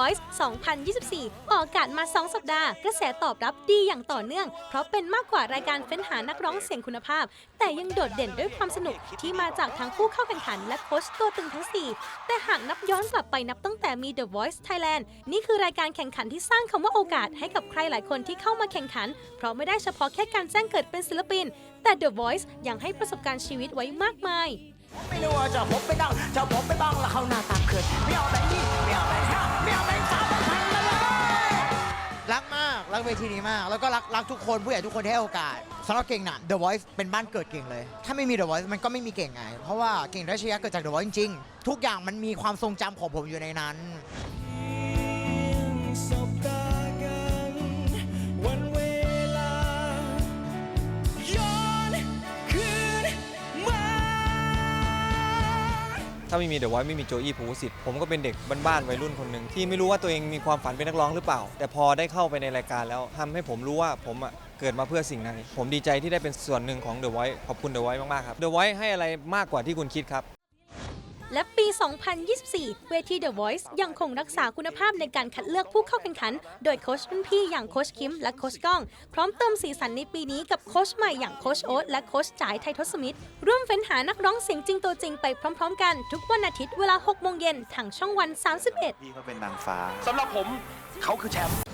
Voice 2024 ออกอากาศมา 2 สัปดาห์ กระแสตอบรับดีอย่างต่อเนื่อง เพราะเป็นมากกว่ารายการเฟ้นหานักร้องเสียงคุณภาพ แต่ยังโดดเด่นด้วยความสนุกที่มาจากทั้งผู้เข้าแข่งขันและโค้ชตัวตึงทั้ง 4 แต่หากนับย้อนกลับไปนับตั้งแต่มี The Voice Thailand นี่คือรายการแข่งขันที่สร้างคำว่าโอกาสให้กับใครหลายคนที่เข้ามาแข่งขัน เพราะไม่ได้เฉพาะแค่การแจ้งเกิดเป็นศิลปิน แต่ The Voice ยังให้ประสบการณ์ชีวิตไว้มากมาย ไม่รู้ว่าจะพบไปดังจะพบไปบ้างแล้วเขาหน้าตาเขินไม่เอาแบงค์ยี่ไม่เอาแบงค์ เวทีนี้มาก แล้วก็รักรักทุกคนผู้ใหญ่ทุกคนที่ให้โอกาสสำหรับเก่งน่ะ The Voice เป็นบ้านเกิดเก่งเลย ถ้าไม่มี The Voice มันก็ไม่มีเก่งไง เพราะว่าเก่งรัชยะเกิดจาก The Voice จริงๆ ทุกอย่างมันมีความทรงจำของผมอยู่ในนั้นสบตากัน ถ้าไม่มีเดอะไวท์ไม่มีโจอี้ภูวสิทธิ์ผมก็เป็นเด็กบ้านๆวัยรุ่นคนหนึ่งที่ไม่รู้ว่าตัวเองมีความฝันเป็นนักร้องหรือเปล่า แต่พอได้เข้าไปในรายการแล้วทำให้ผมรู้ว่าผมอะเกิดมาเพื่อสิ่งนั้นผมดีใจที่ได้เป็นส่วนหนึ่งของเดอะไวท์ขอบคุณเดอะไวท์มากๆครับเดอะไวท์ให้อะไรมากกว่าที่คุณคิดครับ และปี 2024 เวที The Voice ยังคงรักษาคุณภาพในการคัดเลือกผู้เข้าแข่งขัน โดยโค้ชรุ่นพี่อย่างโค้ชคิมและโค้ชก้อง พร้อมเติมสีสันในปีนี้กับโค้ชใหม่อย่างโค้ชโอ๊ตและโค้ชจ่ายไททศมิตร ร่วมเฟ้นหานักร้องเสียงจริงตัวจริงไปพร้อมๆ กัน ทุกวันอาทิตย์เวลา 6 โมงเย็นทางช่องวัน 31 พี่เขาเป็นนางฟ้า สำหรับผมเขาคือแชมป์